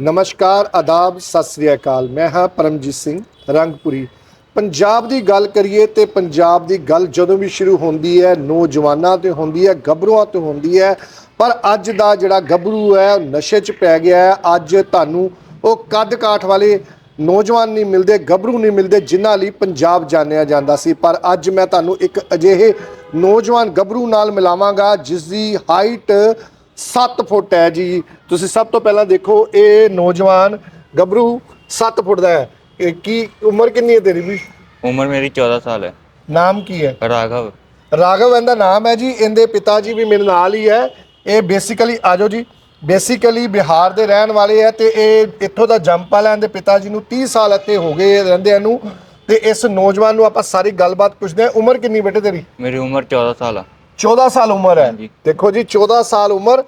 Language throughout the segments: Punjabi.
ਨਮਸਕਾਰ, ਆਦਾਬ, ਸਤਿ ਸ੍ਰੀ ਅਕਾਲ। ਮੈਂ ਹਾਂ ਪਰਮਜੀਤ ਸਿੰਘ ਰੰਗਪੁਰੀ। ਪੰਜਾਬ ਦੀ ਗੱਲ ਕਰੀਏ ਤੇ ਪੰਜਾਬ ਦੀ ਗੱਲ ਜਦੋਂ ਵੀ ਸ਼ੁਰੂ ਹੁੰਦੀ ਹੈ, ਨੌਜਵਾਨਾਂ ਤੇ ਹੁੰਦੀ ਹੈ, ਗੱਭਰੂਆਂ ਤੇ ਹੁੰਦੀ ਹੈ, ਪਰ ਅੱਜ ਦਾ ਜਿਹੜਾ ਗੱਭਰੂ ਹੈ, ਉਹ ਨਸ਼ੇ 'ਚ ਪੈ ਗਿਆ ਹੈ। ਅੱਜ ਤੁਹਾਨੂੰ ਉਹ ਕੱਦ ਕਾਠ ਵਾਲੇ ਨੌਜਵਾਨ ਨਹੀਂ ਮਿਲਦੇ, ਗੱਭਰੂ ਨਹੀਂ ਮਿਲਦੇ, ਜਿਨ੍ਹਾਂ ਲਈ ਪੰਜਾਬ ਜਾਣਿਆ ਜਾਂਦਾ ਸੀ। ਪਰ ਅੱਜ ਮੈਂ ਤੁਹਾਨੂੰ ਇੱਕ ਅਜਿਹੇ ਨੌਜਵਾਨ ਗੱਭਰੂ ਨਾਲ ਮਿਲਾਵਾਂਗਾ ਜਿਸ ਦੀ ਹਾਈਟ 7 ਫੁੱਟ ਹੈ ਜੀ। ਤੁਸੀਂ ਸਭ ਤੋਂ ਪਹਿਲਾਂ ਦੇਖੋ ਇਹ ਨੌਜਵਾਨ ਗੱਭਰੂ 7 ਫੁੱਟ ਦਾ ਹੈ। ਇਹ ਕੀ ਉਮਰ ਕਿੰਨੀ ਹੈ ਤੇਰੀ ਵੀ? ਉਮਰ ਮੇਰੀ 14 ਸਾਲ ਹੈ। ਨਾਮ ਕੀ ਹੈ? ਰਾਘਵ। ਰਾਘਵ ਇਹਦਾ ਨਾਮ ਹੈ ਜੀ। ਇਹਦੇ ਪਿਤਾ ਜੀ ਵੀ ਮੇਰੇ ਨਾਲ ਹੀ ਹੈ। ਇਹ ਬੇਸਿਕਲੀ ਆਜੋ ਜੀ। ਬੇਸਿਕਲੀ ਬਿਹਾਰ ਦੇ ਰਹਿਣ ਵਾਲੇ ਹੈ ਤੇ ਇਹ ਇੱਥੋਂ ਦਾ ਜੰਪਲ ਇਹਦੇ ਪਿਤਾ ਜੀ ਨੂੰ 30 ਸਾਲ ਇੱਥੇ ਹੋ ਗਏ ਰਹਿੰਦਿਆਂ ਨੂੰ। ਤੇ ਇਸ ਨੌਜਵਾਨ ਨੂੰ ਆਪਾਂ ਸਾਰੀ ਗੱਲਬਾਤ ਪੁੱਛਦੇ ਹਾਂ। ਉਮਰ ਕਿੰਨੀ ਬੇਟੇ ਤੇਰੀ? ਮੇਰੀ ਉਮਰ 14 ਸਾਲ ਆ। 14 ਸਾਲ ਉਮਰ ਹੈ। ਹਾਂਜੀ। ਦੇਖੋ ਜੀ 14 ਸਾਲ ਉਮਰ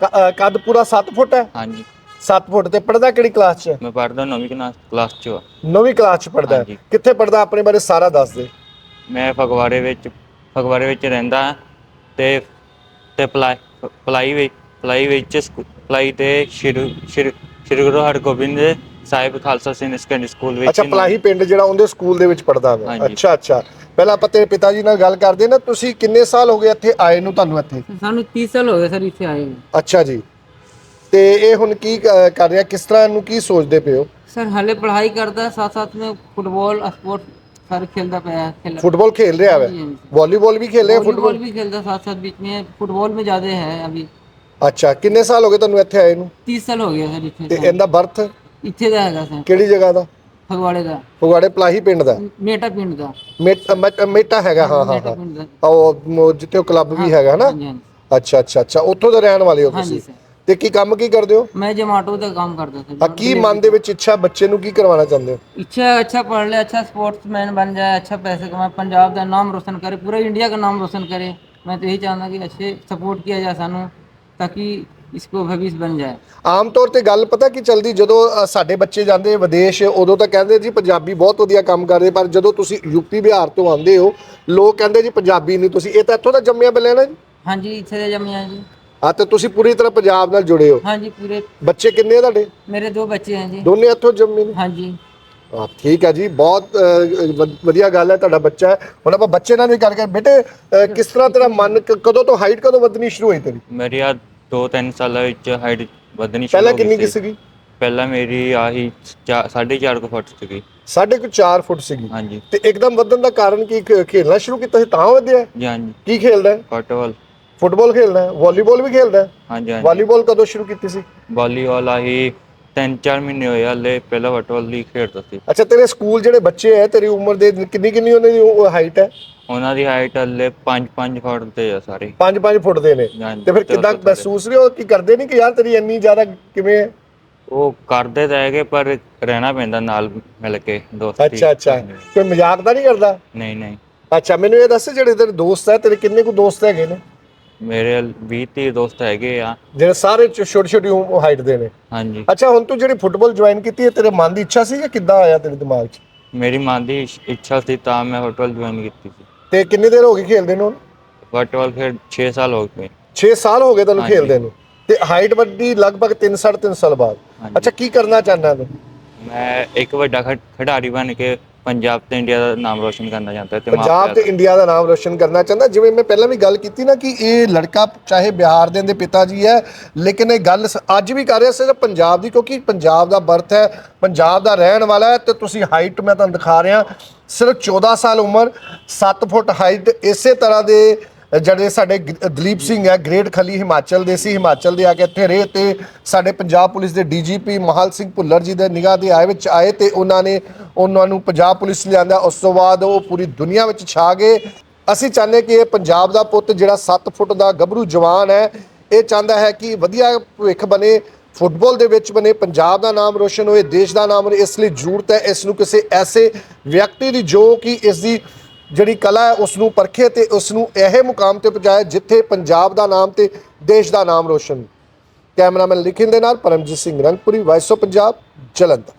ਕ- ਅ, ਕੱਦ ਪੂਰਾ 7 ਫੁੱਟ ਹੈ? ਹਾਂਜੀ। 7 ਫੁੱਟ ਤੇ ਪੜਦਾ ਕਿਹੜੀ ਕਲਾਸ 'ਚ? ਹੈ ਮੈਂ ਪੜ੍ਹਦਾ ਨੌਵੀਂ ਕਲਾਸ ਕਲਾਸ 'ਚ ਨੌਵੀਂ ਕਲਾਸ 'ਚ ਪੜਦਾ ਹੈ। ਹਾਂਜੀ। ਕਿੱਥੇ ਪੜਦਾ ਆਪਣੇ ਬਾਰੇ ਸਾਰਾ ਦੱਸ ਦੇ। ਮੈਂ ਫਗਵਾੜੇ ਵਿੱਚ ਫਗਵਾੜੇ ਵਿੱਚ ਰਹਿੰਦਾ ਹਾਂ ਤੇ ਤੇ ਪਲਾਈ ਪਲਾਈ ਵਿੱਚ ਪਲਾਈ ਵਿੱਚ ਸਕੂ- ਪਲਾਈ ਤੇ ਸ਼੍ਰੀ ਸ਼੍ਰੀ ਸ਼੍ਰੀ ਗੁਰੂ ਹਰਗੋਬਿੰਦ ਸਾਹਿਬ ਖਾਲਸਾ ਸਿੰਘ ਸੈਕੰਡਰੀ ਸਕੂਲ ਵਿੱਚ ਅੱਛਾ ਪਲਾਹੀ ਪਿੰਡ ਜਿਹੜਾ ਉਹਦੇ ਸਕੂਲ ਦੇ ਵਿੱਚ ਪੜਦਾ ਹੈ ਹਾਂਜੀ। ਅੱਛਾ ਅੱਛਾ। ਪਹਿਲਾਂ ਆਪਾਂ ਤੇਰੇ ਪਿਤਾ ਜੀ ਨਾਲ ਗੱਲ ਕਰਦੇ ਨਾ ਤੁਸੀਂ ਕਿੰਨੇ ਸਾਲ ਹੋ ਗਏ ਇੱਥੇ ਆਏ ਨੂੰ ਤੁਹਾਨੂੰ ਇੱਥੇ ਸਾਨੂੰ 30 ਸਾਲ ਹੋ ਗਏ ਸਰ ਇੱਥੇ ਆਏ ਨੂੰ ਅੱਛਾ ਜੀ ਤੇ ਇਹ ਹੁਣ ਕੀ ਕ- ਕਰ ਰਿਹਾ ਕਿਸ ਤਰ੍ਹਾਂ ਇਹਨੂੰ ਕੀ ਸੋਚਦੇ ਪਏ ਹੋ सर हले पढ़ाई करता है साथ साथ में फुटबॉल स्पोर्ट सर खेलता पाया खेल ਫੁੱਟਬਾਲ ਖੇਲ ਰਿਹਾ ਹੈ हाँ जी, ਵਾਲੀਬਾਲ ਵੀ ਖੇਲ ਰਿਹਾ वॉलीबॉल ਫੁੱਟਬਾਲ भी खेलता है साथ साथ बीच में फुटबॉल में ज्यादा है अभी ਅੱਛਾ ਕਿੰਨੇ ਸਾਲ ਹੋ ਗਏ ਤੁਹਾਨੂੰ ਇੱਥੇ ਆਏ ਨੂੰ 30 साल हो गया सर ਤੇ इतने ਇਹਦਾ ਬਰਥ इतने ਦਾ ਹੈਗਾ ਸਰ ਕਿਹੜੀ ਜਗ੍ਹਾ ਦਾ ਫਗਵਾੜੇ ਦਾ ਫਗਵਾੜੇ ਪਲਾਹੀ ਪਿੰਡ ਦਾ ਮੇਟਾ ਪਿੰਡ ਦਾ ਮੇਟ- ਮੇ- ਮੇਟਾ ਹੈਗਾ ਹਾਂ ਹਾਂ ਮੇਟਾ ਹਾਂ ਪਿੰਡ ਦਾ ਉਹ ਮ- ਜਿੱਥੇ ਉਹ ਕਲੱਬ ਵੀ ਹੈਗਾ ਨਾ ਹਾਂਜੀ ਹਾਂਜੀ ਅੱਛਾ ਅੱਛਾ ਅੱਛਾ ਉੱਥੋਂ ਦੇ ਰਹਿਣ ਵਾਲੇ ਹੋ ਹਾਂਜੀ ਤੁਸੀਂ ਸਰ ਤੇ ਕੀ ਕੰਮ ਕੀ ਕਰਦੇ ਹੋ ਮੈਂ ਜਮਾਟੋ ਦਾ ਕੰਮ ਕਰਦਾ ਆ ਸੀ ਕੀ ਮਨ ਦੇ ਵਿੱਚ ਇੱਛਾ ਬੱਚੇ ਨੂੰ ਕੀ ਕਰਵਾਉਣਾ ਚਾਹੁੰਦੇ ਹੋ ਇੱਛਾ अच्छा पढ़ ले अच्छा स्पोर्ट्समैन बन जाए अच्छा पैसे कमाए पंजाब का नाम रोशन करे पूरा इंडिया का नाम रोशन करे मैं तो यही चाहता कि अच्छे सपोर्ट किया जाए सानू ताकि इसको भविष्य बन जाए ਆਮ ਤੌਰ ਤੇ ਗੱਲ ਪਤਾ ਕੀ ਚਲਦੀ ਜਦੋਂ ਅ, ਸਾਡੇ ਬੱਚੇ ਜਾਂਦੇ ਵਿਦੇਸ਼ ਉਦੋਂ ਤਾਂ ਕਹਿੰਦੇ ਜੀ ਪੰਜਾਬੀ ਬਹੁਤ ਵਧੀਆ ਕੰਮ ਕਰਦੇ ਪਰ ਜਦੋਂ ਤੁਸੀਂ ਯੂਪੀ ਬਿਹਾਰ ਤੋਂ ਆਉਂਦੇ ਹੋ ਲੋਕ ਕਹਿੰਦੇ ਜੀ ਪੰਜਾਬੀ ਨਹੀਂ ਤੁਸੀਂ ਇਹ ਤਾਂ ਇੱਥੋਂ ਦਾ ਜੰਮਿਆ ਬਲਿਆ ਨਾ ਜੀ हाँ जी इतने दे जमिया जी ਆ ਤੇ ਤੁਸੀਂ ਪੂਰੀ ਤਰ੍ਹਾਂ ਪੰਜਾਬ ਨਾਲ ਜੁੜੇ ਹੋ हाँ जी पूरे ਬੱਚੇ ਕਿੰਨੇ ਆ ਤੁਹਾਡੇ मेरे दो बच्चे हैं जी ਦੋਨੇ ਇੱਥੋਂ ਜੰਮੇ ਨੇ हाँ जी ਹਾਂ ਠੀਕ ਹੈ ਜੀ ਬਹੁਤ ਅ, ਵ- ਵਧੀਆ ਗੱਲ ਹੈ ਤੁਹਾਡਾ ਬੱਚਾ ਹੈ ਹੁਣ ਆਪਾਂ ਬੱਚੇ ਨਾਲ ਵੀ ਗੱਲ ਕਰ ਬੇਟੇ ਅ, ਕਿਸ ਤਰ੍ਹਾਂ ਤੇਰਾ ਮਨ ਕ- ਕਦੋਂ ਤੋਂ ਹਾਈਟ ਕਦੋਂ ਵਧਣੀ ਸ਼ੁਰੂ ਹੋਈ ਤੇਰੀ ਮੇਰੀ ਆ 2-3 ਸਾਲਾਂ ਵਿੱਚ ਹਾਈਟ ਵਧਣੀ ਸ਼ੁਰੂ ਪਹਿਲਾਂ ਹੋ ਗਈ ਕਿੰਨੀ ਕੀ। ਸੀਗੀ? ਪਹਿਲਾਂ ਮੇਰੀ ਆਹੀ 4.5 ਕੁ ਫੁੱਟ ਸੀਗੀ। ਸਾਢੇ ਕੁ 4 ਫੁੱਟ ਸੀਗੀ। ਹਾਂਜੀ। ਤੇ ਇੱਕਦਮ ਵਧਣ ਦਾ ਕਾਰਨ ਕੀ ਖ- ਖੇਲਣਾ ਸ਼ੁਰੂ ਕੀਤਾ ਸੀ ਤਾਂ ਵਧਿਆ? ਹੈ? ਜੀ ਹਾਂਜੀ। ਕੀ ਖੇਲਦਾ ਹੈ? ਫੁੱਟਬਾਲ। ਫੁੱਟਬਾਲ ਖੇਲਦਾ ਹੈ? ਵਾਲੀਬਾਲ ਵੀ ਖੇਲਦਾ ਹੈ? ਹਾਂਜੀ ਹਾਂਜੀ। ਵਾਲੀਬਾਲ ਕਦੋਂ ਸ਼ੁਰੂ ਕੀਤੀ ਸੀ? ਵਾਲੀਬਾਲ ਆਹੀ 3-4 ਮਹੀਨੇ ਹੋਏ ਹਲੇ ਪਹਿਲਾਂ ਫੁੱਟਬਾਲ ਹੀ ਖੇਡਦਾ ਸੀ। ਅੱਛਾ ਤੇਰੇ ਸਕੂਲ ਜਿਹੜੇ ਬੱਚੇ ਹੈ ਤੇਰੀ ਉਮਰ ਦੇ ਕਿੰਨੀ ਕਿੰਨੀ ਉਹਨਾਂ ਦੀ ਹਾਈਟ ਹੈ ਉਹਨਾਂ ਦੀ ਹਾਈਟ ਹਲੇ 5-5 ਫੁੱਟ ਤੇ ਆ ਸਾਰੇ। 5-5 ਫੁੱਟ ਦੇ ਨੇ। ਹਾਂਜੀ, ਤੇ ਫਿਰ ਤੇ ਉਹ ਕਿਦਾਂ ਤੋਂ। ਮਹਿਸੂਸ ਨਹੀਂ ਹੋ ਕੀ ਕਰਦੇ ਨਹੀਂ ਕਿ ਯਾਰ ਤੇਰੀ ਇੰਨੀ ਜ਼ਿਆਦਾ ਕਿਵੇਂ ਹੈ ਉਹ ਕਰਦੇ ਤਾਂ ਹੈਗੇ ਪਰ ਰਹਿਣਾ ਪੈਂਦਾ ਨਾਲ ਮਿਲ ਕੇ ਦੋਸਤੀ ਅੱਛਾ ਅੱਛਾ। ਕੋਈ ਮਜ਼ਾਕ ਤਾਂ ਨਹੀਂ ਕਰਦਾ? ਨਹੀਂ ਨਹੀਂ। ਅੱਛਾ ਮੈਨੂੰ ਇਹ ਦੱਸ ਜਿਹੜੇ ਤੇਰੇ ਦੋਸਤ ਹੈ ਤੇਰੇ ਕਿੰਨੇ ਕੁ ਦੋਸਤ ਹੈਗੇ ਨੇ? ਮੇਰੇ 20 30 ਦੋਸਤ ਹੈਗੇ ਆ। ਜਿਹੜੇ ਸਾਰੇ ਛੋਟੀ ਛੋਟੀ ਹਾਈਟ ਦੇ ਨੇ। ਹਾਂਜੀ। ਅੱਛਾ ਹੁਣ ਤੂੰ ਜਿਹੜੀ ਫੁੱਟਬਾਲ ਜੁਆਇਨ ਕੀਤੀ ਹੈ ਤੇਰੇ ਮਨ ਦੀ ਇੱਛਾ ਸੀ ਜਾਂ ਕਿੱਦਾਂ ਆਇਆ ਤੇਰੇ ਦਿਮਾਗ 'ਚ? ਮੇਰੀ ਮਾਂ ਦੀ ਇੱਛ- ਇੱਛਾ ਸੀ ਤਾਂ ਮੈਂ ਹੋਟਲ ਜੁਆਇਨ ਕੀਤੀ ਸੀ। ਤੇ ਕਿੰਨੀ ਦੇਰ ਹੋ ਗਈ ਖੇਲਦੇ ਨੂੰ? ਫੁੱਟਬਾਲ ਫਿਰ 6 ਸਾਲ ਹੋ ਗਏ। 6 ਸਾਲ ਹੋ ਗਏ ਤੈਨੂੰ ਹਾਂਜੀ। ਖੇਲਦੇ ਨੂੰ। ਤੇ ਹਾਈਟ ਵੱਡੀ ਲਗਭਗ 3 3.5 ਸਾਲ ਬਾਅਦ। ਹਾਂਜੀ। ਅੱਛਾ ਕੀ ਕਰਨਾ ਚਾਹੁੰਦਾ ਤੂੰ? ਮੈਂ ਇੱਕ ਵੱਡਾ ਖਿਡਾਰੀ ਬਣ ਕੇ ਪੰਜਾਬ ਤੇ ਇੰਡੀਆ ਦਾ ਨਾਮ ਰੋਸ਼ਨ ਕਰਨਾ ਚਾਹੁੰਦਾ ਤੇ ਪੰਜਾਬ ਤੇ ਇੰਡੀਆ ਦਾ ਨਾਮ ਰੋਸ਼ਨ ਕਰਨਾ ਚਾਹੁੰਦਾ। ਜਿਵੇਂ ਮੈਂ ਪਹਿਲਾਂ ਵੀ ਗੱਲ ਕੀਤੀ ਨਾ ਕਿ ਇਹ ਲੜਕਾ ਚਾਹੇ ਬਿਹਾਰ ਦੇ ਦੇ ਪਿਤਾ ਜੀ ਹੈ ਲੇਕਿਨ ਇਹ ਗੱਲ ਅੱਜ ਵੀ ਕਰ ਰਿਹਾ ਸਿਰਫ ਪੰਜਾਬ ਦੀ ਕਿਉਂਕਿ ਪੰਜਾਬ ਦਾ ਬਰਥ ਹੈ ਪੰਜਾਬ ਦਾ ਰਹਿਣ ਵਾਲਾ ਹੈ ਤੇ ਤੁਸੀਂ ਹਾਈਟ ਮੈਂ ਤੁਹਾਨੂੰ ਦਿਖਾ ਰਿਹਾ। ਸਿਰਫ 14 ਸਾਲ ਉਮਰ 7 ਫੁੱਟ ਹਾਈਟ ਇਸੇ ਤਰ੍ਹਾਂ ਦੇ ਜਿਹੜੇ ਸਾਡੇ ਗ- ਦਲੀਪ ਸਿੰਘ ਹੈ, ਗ੍ਰੇਟ ਖਲੀ ਹਿਮਾਚਲ ਦੇ ਸੀ, ਹਿਮਾਚਲ ਦੇ ਆ ਕੇ ਇੱਥੇ ਰਹੇ ਤੇ ਸਾਡੇ ਪੰਜਾਬ ਪੁਲਿਸ ਦੇ ਡੀਜੀਪੀ ਮਹਾਲ ਸਿੰਘ ਭੁੱਲਰ ਜੀ ਦੇ ਨਿਗਾਹ ਦੇ ਆਏ ਵਿੱਚ ਆਏ ਤੇ ਉਹਨਾਂ ਨੇ ਉਹਨਾਂ ਨੂੰ ਪੰਜਾਬ ਪੁਲਿਸ ਲਿਆਂਦਾ। ਉਸ ਤੋਂ ਬਾਅਦ ਉਹ ਪੂਰੀ ਦੁਨੀਆ ਵਿੱਚ ਛਾ ਗਏ। ਅਸੀਂ ਚਾਹੁੰਦੇ ਕਿ ਇਹ ਪੰਜਾਬ ਦਾ ਪੁੱਤ ਜਿਹੜਾ 7 ਫੁੱਟ ਦਾ ਗੱਭਰੂ ਜਵਾਨ ਹੈ, ਇਹ ਚਾਹੁੰਦਾ ਹੈ ਕਿ ਵਧੀਆ ਭਵਿੱਖ ਬਣੇ, ਫੁੱਟਬਾਲ ਦੇ ਵਿੱਚ ਬਣੇ, ਪੰਜਾਬ ਦਾ ਨਾਮ ਰੋਸ਼ਨ ਹੋਏ, ਦੇਸ਼ ਦਾ ਨਾਮ ਇਸ ਲਈ ਜ਼ਰੂਰਤ ਹੈ ਇਸ ਨੂੰ ਕਿਸੇ ਐਸੇ ਵਿਅਕਤੀ ਦੀ ਜੋ ਕਿ ਇਸ ਦੀ ਜਿਹੜੀ ਕਲਾ ਹੈ ਉਸ ਨੂੰ ਪਰਖੇ ਤੇ ਉਸ ਨੂੰ ਇਹ ਮੁਕਾਮ ਤੇ ਪਹੁੰਚਾਏ ਜਿੱਥੇ ਪੰਜਾਬ ਦਾ ਨਾਮ ਤੇ ਦੇਸ਼ ਦਾ ਨਾਮ ਰੋਸ਼ਨ। ਕੈਮਰਾਮੈਨ ਲਿਖਿੰਦੇ ਨਾਲ ਪਰਮਜੀਤ ਸਿੰਘ ਰੰਗਪੁਰੀ ਵਾਇਸ ਆਫ ਪੰਜਾਬ ਜਲੰਧਰ।